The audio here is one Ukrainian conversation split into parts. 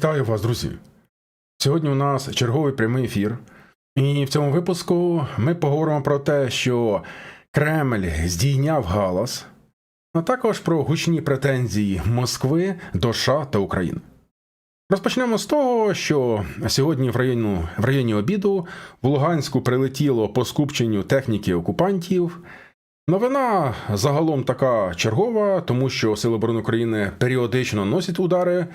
Вітаю вас, друзі! Сьогодні у нас черговий прямий ефір, і в цьому випуску ми поговоримо про те, що Кремль здійняв галас, а також про гучні претензії Москви до США та України. Розпочнемо з того, що сьогодні в районі, в районі обіду в Луганську прилетіло по скупченню техніки окупантів. Новина загалом така чергова, тому що Сили оборони України періодично носять удари,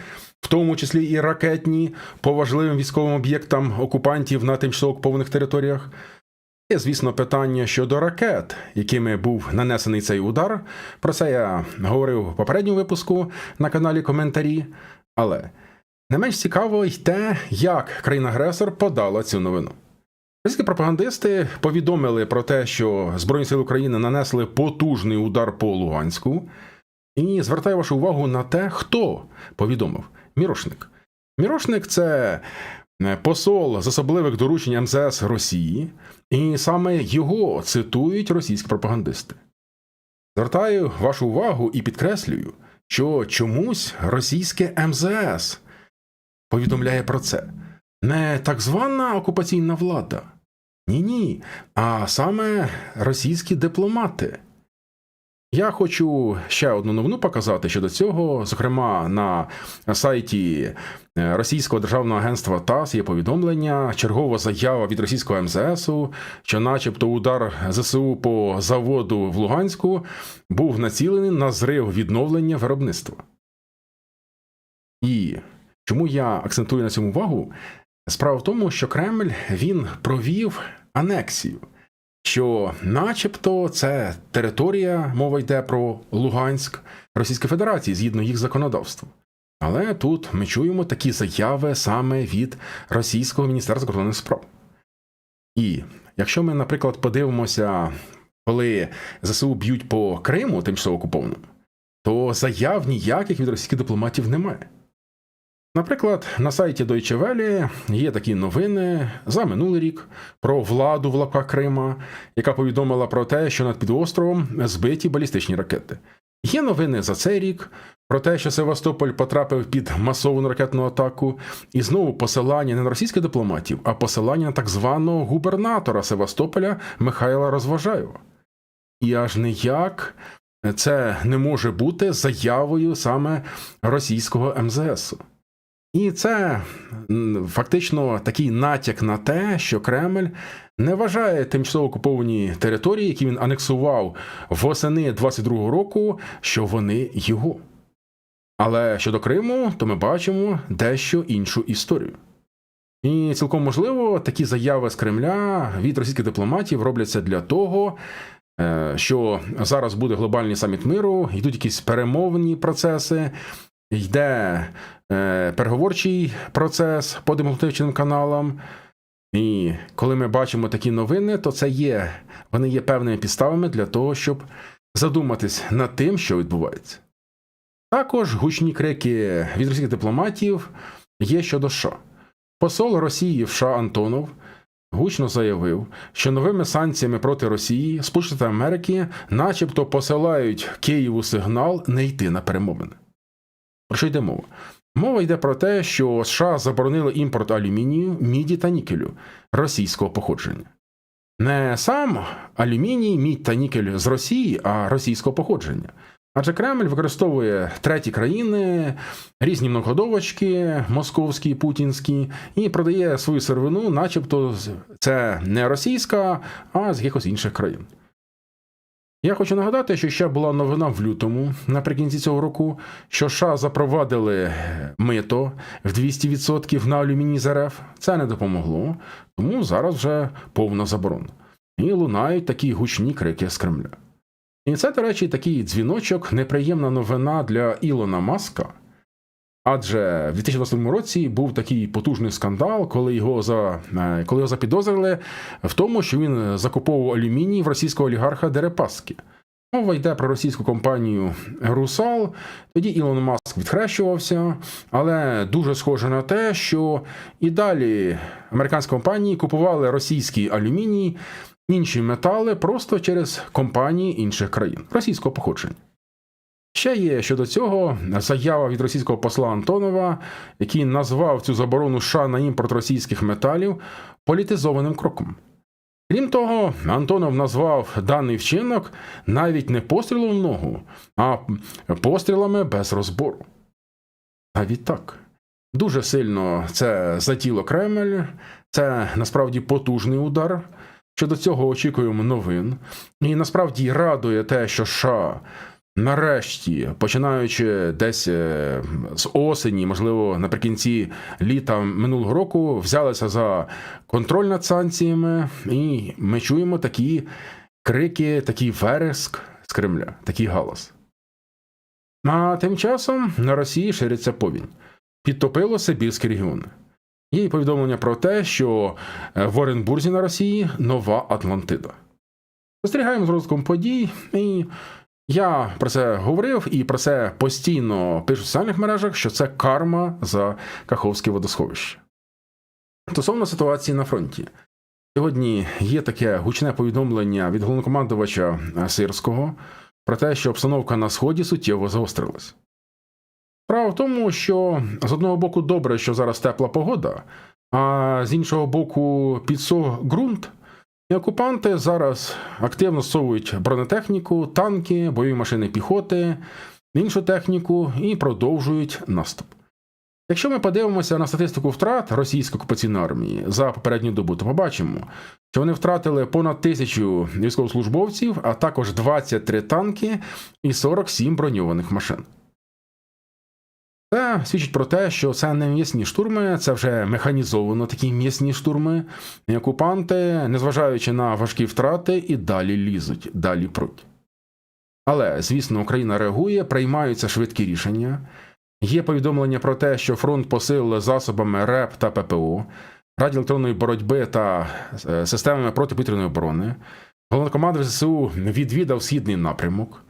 в тому числі і ракетні, по важливим військовим об'єктам окупантів на тимчасово окупованих територіях. Є, звісно, питання щодо ракет, якими був нанесений цей удар. Про це я говорив в попередньому випуску на каналі Коментарі. Але не менш цікаво й те, як країна-агресор подала цю новину. Російські пропагандисти повідомили про те, що Збройні сили України нанесли потужний удар по Луганську, і звертаю вашу увагу на те, хто повідомив Мірошник. Мірошник це посол з особливих доручень МЗС Росії, і саме його цитують російські пропагандисти. Звертаю вашу увагу і підкреслюю, що чомусь російське МЗС повідомляє про це. Не так звана окупаційна влада. Ні, ні, а саме російські дипломати. Я хочу ще одну новину показати щодо цього. Зокрема, на сайті Російського державного агентства ТАСС є повідомлення, чергова заява від російського МЗСу, що, начебто, удар ЗСУ по заводу в Луганську був націлений на зрив відновлення виробництва. І чому я акцентую на цьому увагу? Справа в тому, що Кремль він провів анексію, що, начебто, це територія, мова йде про Луганськ Російської Федерації згідно їх законодавства. Але тут ми чуємо такі заяви саме від Російського міністерства закордонних справ. І якщо ми, наприклад, подивимося, коли ЗСУ б'ють по Криму тимчасово окупованому, то заяв ніяких від російських дипломатів немає. Наприклад, на сайті Deutsche Welle є такі новини за минулий рік про владу в лапках Крима, яка повідомила про те, що над півостровом збиті балістичні ракети. Є новини за цей рік про те, що Севастополь потрапив під масовану ракетну атаку, і знову посилання не на російських дипломатів, а посилання на так званого губернатора Севастополя Михайла Розважаєва. І аж ніяк це не може бути заявою саме російського МЗСу. І це фактично такий натяк на те, що Кремль не вважає тимчасово окуповані території, які він анексував восени 22-го року, що вони його. Але щодо Криму, то ми бачимо дещо іншу історію. І цілком можливо, такі заяви з Кремля від російських дипломатів робляться для того, е, що зараз буде глобальний саміт миру, йдуть якісь перемовні процеси, йде е, переговорчий процес по демократичним каналам. І коли ми бачимо такі новини, то це є, вони є певними підставами для того, щоб задуматись над тим, що відбувається. Також гучні крики від російських дипломатів є щодо США. Посол Росії в США Антонов гучно заявив, що новими санкціями проти Росії Сполучені Америки начебто посилають Києву сигнал не йти на перемовини. Про що йде мова? Мова йде про те, що США заборонили імпорт алюмінію, міді та нікелю російського походження. Не сам алюміній, мідь та нікель з Росії, а російського походження. Адже Кремль використовує треті країни, різні многогодовочки, московські, путінські, і продає свою сировину, начебто це не російська, а з якихось інших країн. Я хочу нагадати, що ще була новина в лютому наприкінці цього року, що США запровадили мито в 200% на алюміній з РФ. Це не допомогло, тому зараз вже повна заборона. І лунають такі гучні крики з Кремля. І це, до речі, такий дзвіночок, неприємна новина для Ілона Маска. Адже в 2020 році був такий потужний скандал, коли його за е, коли його запідозрили в тому, що він закуповував алюміній в російського олігарха Дерипаски. Мова йде про російську компанію Русал. Тоді Ілон Маск відхрещувався, але дуже схоже на те, що і далі американські компанії купували російський алюміній, інші метали просто через компанії інших країн російського походження. Ще є щодо цього заява від російського посла Антонова, який назвав цю заборону США на імпорт російських металів політизованим кроком. Крім того, Антонов назвав даний вчинок навіть не пострілом в ногу, а пострілами без розбору. Навіть так. Дуже сильно це затіло Кремль, це насправді потужний удар. Щодо цього очікуємо новин. І насправді радує те, що США нарешті, починаючи десь е, з осені, можливо, наприкінці літа минулого року, взялися за контроль над санкціями, і ми чуємо такі крики, такий вереск з Кремля, такий галас. А тим часом на Росії шириться повінь. Підтопило Сибірські регіони. Є і повідомлення про те, що е, в Оренбурзі на Росії нова Атлантида. Спостерігаємо з розвитком подій, і я про це говорив і про це постійно пишу в соціальних мережах, що це карма за Каховське водосховище. Стосовно ситуації на фронті. Сьогодні є таке гучне повідомлення від головнокомандувача Сирського про те, що обстановка на сході суттєво загострилась. Справа в тому, що з одного боку добре, що зараз тепла погода, а з іншого боку, підсох ґрунт, окупанти зараз активно совують бронетехніку, танки, бойові машини піхоти, іншу техніку і продовжують наступ. Якщо ми подивимося на статистику втрат російської окупаційної армії за попередню добу, то побачимо, що вони втратили понад тисячу військовослужбовців, а також 23 танки і 47 броньованих машин. Це свідчить про те, що це не м'ясні штурми, це вже механізовано такі м'ясні штурми. І окупанти, незважаючи на важкі втрати, і далі лізуть, далі пруть. Але, звісно, Україна реагує, приймаються швидкі рішення. Є повідомлення про те, що фронт посилили засобами РЕП та ППО, радіоелектронної боротьби та е, системами протиповітряної оборони. Головнокомандувач ЗСУ відвідав східний напрямок.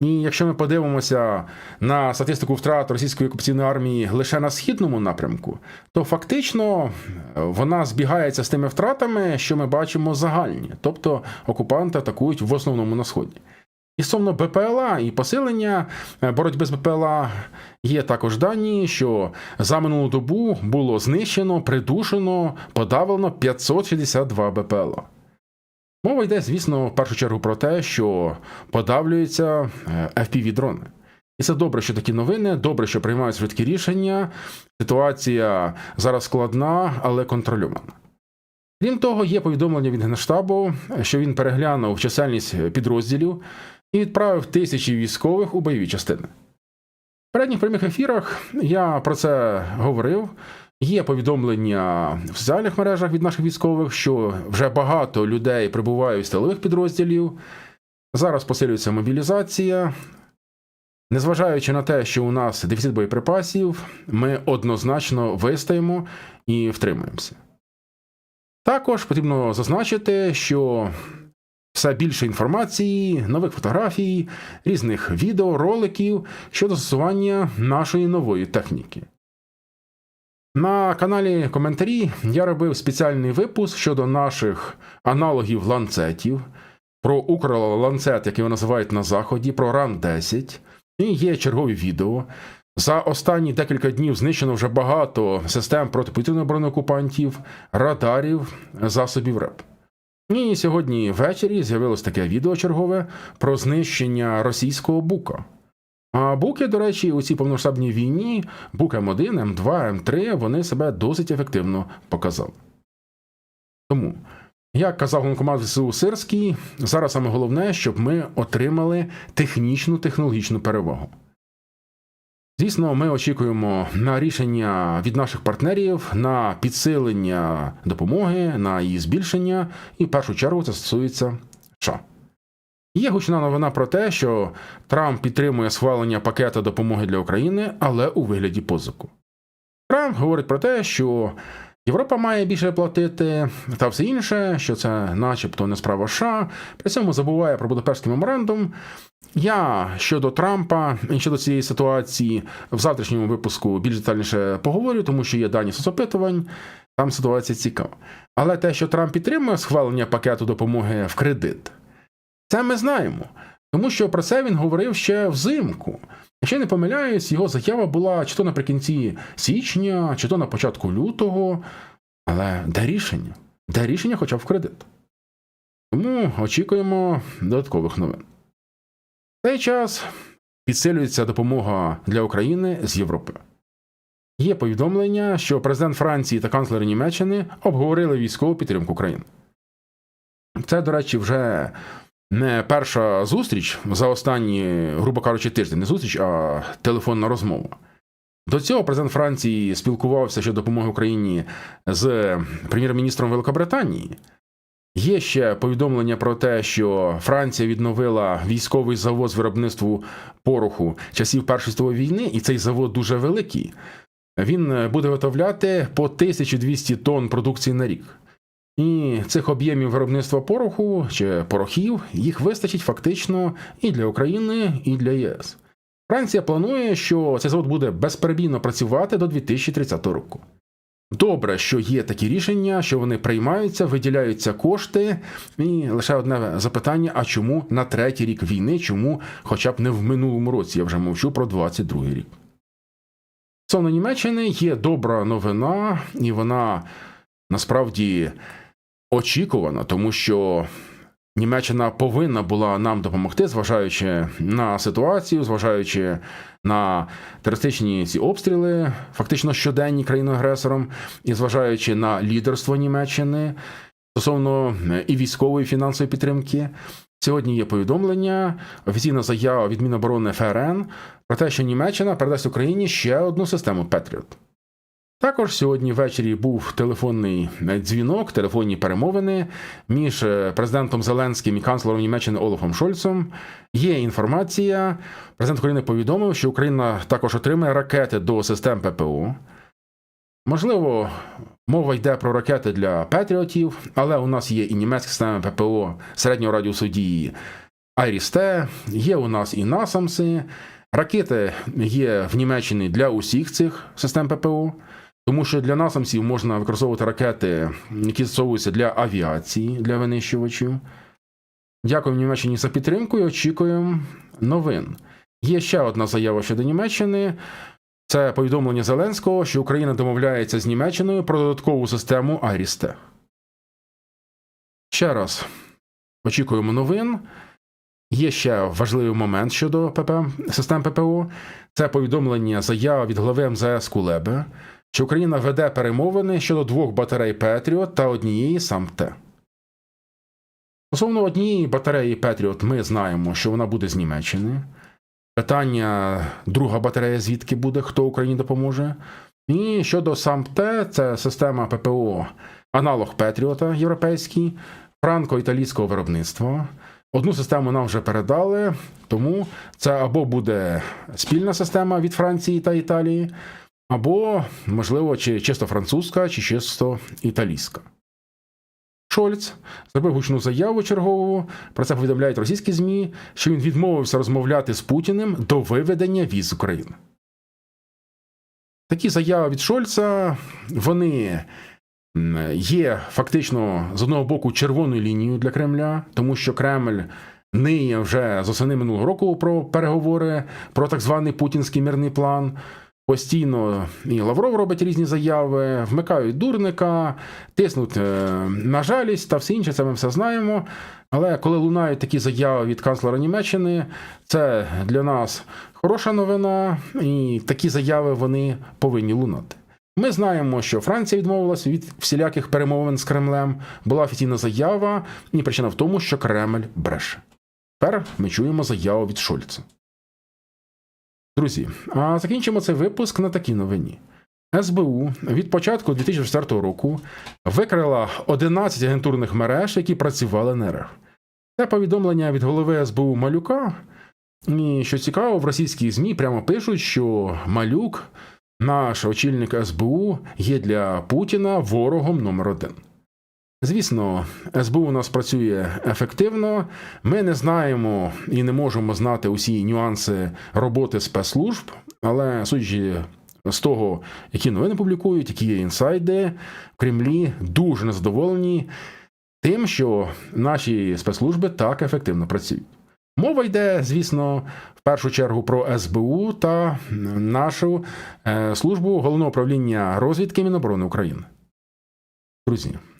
І якщо ми подивимося на статистику втрат російської окупаційної армії лише на східному напрямку, то фактично вона збігається з тими втратами, що ми бачимо загальні, тобто окупанти атакують в основному на сході. І стосовно БПЛА і посилення боротьби з БПЛА є також дані, що за минулу добу було знищено, придушено, подавлено 562 БПЛА. Мова йде, звісно, в першу чергу про те, що подавлюються fpv дрони І це добре, що такі новини, добре, що приймають швидкі рішення. Ситуація зараз складна, але контрольована. Крім того, є повідомлення від Генштабу, що він переглянув чисельність підрозділів і відправив тисячі військових у бойові частини. В передніх прямих ефірах я про це говорив. Є повідомлення в соціальних мережах від наших військових, що вже багато людей прибувають з тилових підрозділів. Зараз посилюється мобілізація. Незважаючи на те, що у нас дефіцит боєприпасів, ми однозначно вистаємо і втримуємося. Також потрібно зазначити, що все більше інформації, нових фотографій, різних відео, роликів щодо застосування нашої нової техніки. На каналі коментарі я робив спеціальний випуск щодо наших аналогів ланцетів, про Укрланцет, який вони називають на Заході, про РАН-10. І є чергові відео. За останні декілька днів знищено вже багато систем протиповітряної оборони окупантів, радарів, засобів РЕП. І сьогодні ввечері з'явилось таке відео чергове про знищення російського бука. А буки, до речі, у цій повномасштабній війні, бук М1, М2, М3, вони себе досить ефективно показали. Тому, як казав головнокомандувач ЗСУ Сирський, зараз саме головне, щоб ми отримали технічну технологічну перевагу. Звісно, ми очікуємо на рішення від наших партнерів на підсилення допомоги, на її збільшення, і в першу чергу це стосується. Є гучна новина про те, що Трамп підтримує схвалення пакета допомоги для України, але у вигляді позику. Трамп говорить про те, що Європа має більше платити та все інше, що це, начебто, не справа США. При цьому забуває про Будапештський меморандум. Я щодо Трампа і щодо цієї ситуації в завтрашньому випуску більш детальніше поговорю, тому що є дані соцопитувань, там ситуація цікава. Але те, що Трамп підтримує схвалення пакету допомоги в кредит. Це ми знаємо. Тому що про це він говорив ще взимку. Якщо не помиляюсь, його заява була чи то наприкінці січня, чи то на початку лютого. Але де рішення? Де рішення хоча б в кредит? Тому очікуємо додаткових новин. В цей час підсилюється допомога для України з Європи. Є повідомлення, що президент Франції та канцлер Німеччини обговорили військову підтримку України. Це, до речі, вже не перша зустріч за останні, грубо кажучи, тиждень, не зустріч, а телефонна розмова. До цього президент Франції спілкувався щодо допомоги Україні з прем'єр-міністром Великобританії. Є ще повідомлення про те, що Франція відновила військовий завод з виробництву пороху часів Першої світової війни, і цей завод дуже великий. Він буде виготовляти по 1200 тонн продукції на рік. І цих об'ємів виробництва пороху чи порохів їх вистачить фактично і для України, і для ЄС. Франція планує, що цей завод буде безперебійно працювати до 2030 року. Добре, що є такі рішення, що вони приймаються, виділяються кошти. І лише одне запитання: а чому на третій рік війни, чому хоча б не в минулому році, я вже мовчу про 22 рік. Стосовно Німеччини є добра новина, і вона насправді очікувана, тому що Німеччина повинна була нам допомогти, зважаючи на ситуацію, зважаючи на терористичні ці обстріли, фактично щоденні країною-агресором, і зважаючи на лідерство Німеччини стосовно е, і військової і фінансової підтримки. Сьогодні є повідомлення, офіційна заява від Міноборони ФРН про те, що Німеччина передасть Україні ще одну систему Петріот. Також сьогодні ввечері був телефонний дзвінок, телефонні перемовини між е, президентом Зеленським і канцлером Німеччини Олафом Шольцем. Є інформація. Президент України повідомив, що Україна також отримає ракети до систем ППО. Можливо, мова йде про ракети для Петріотів, але у нас є і німецькі системи ППО середнього радіусу дії Айрісте, є у нас і Насамси. Ракети є в Німеччині для усіх цих систем ППО. Тому що для насамців можна використовувати ракети, які застосовуються для авіації, для винищувачів. Дякуємо Німеччині за підтримку і очікуємо новин. Є ще одна заява щодо Німеччини. Це повідомлення Зеленського, що Україна домовляється з Німеччиною про додаткову систему Айрісте. Ще раз очікуємо новин. Є ще важливий момент щодо ПП, систем ППО. Це повідомлення заява від голови МЗС Кулеби що Україна веде перемовини щодо двох батарей Петріот та однієї САМТ. Стосовно однієї батареї Петріот, ми знаємо, що вона буде з Німеччини. Питання, друга батарея, звідки буде, хто Україні допоможе. І щодо САМТ, це система ППО, аналог Петріота європейський, франко-італійського виробництва. Одну систему нам вже передали, тому це або буде спільна система від Франції та Італії, або, можливо, чи чисто французька, чи чисто італійська. Шольц зробив гучну заяву чергову. Про це повідомляють російські ЗМІ, що він відмовився розмовляти з Путіним до виведення віз з України. Такі заяви від Шольца вони є фактично з одного боку червоною лінією для Кремля, тому що Кремль ниє вже з осени минулого року про переговори про так званий путінський мирний план. Постійно і Лавров робить різні заяви, вмикають дурника, тиснуть е, на жалість та все інше, це ми все знаємо. Але коли лунають такі заяви від канцлера Німеччини, це для нас хороша новина, і такі заяви вони повинні лунати. Ми знаємо, що Франція відмовилася від всіляких перемовин з Кремлем. Була офіційна заява, і причина в тому, що Кремль бреше. Тепер ми чуємо заяву від Шольца. Друзі, а закінчимо цей випуск на такій новині. СБУ від початку 2004 року викрила 11 агентурних мереж, які працювали на РФ. Це повідомлення від голови СБУ Малюка. І що цікаво, в російській ЗМІ прямо пишуть, що Малюк, наш очільник СБУ, є для Путіна ворогом номер один. Звісно, СБУ у нас працює ефективно. Ми не знаємо і не можемо знати усі нюанси роботи спецслужб, але судячи з того, які новини публікують, які є інсайди, в Кремлі дуже незадоволені тим, що наші спецслужби так ефективно працюють. Мова йде, звісно, в першу чергу про СБУ та нашу е, службу головного управління розвідки Міноборони України. Друзі,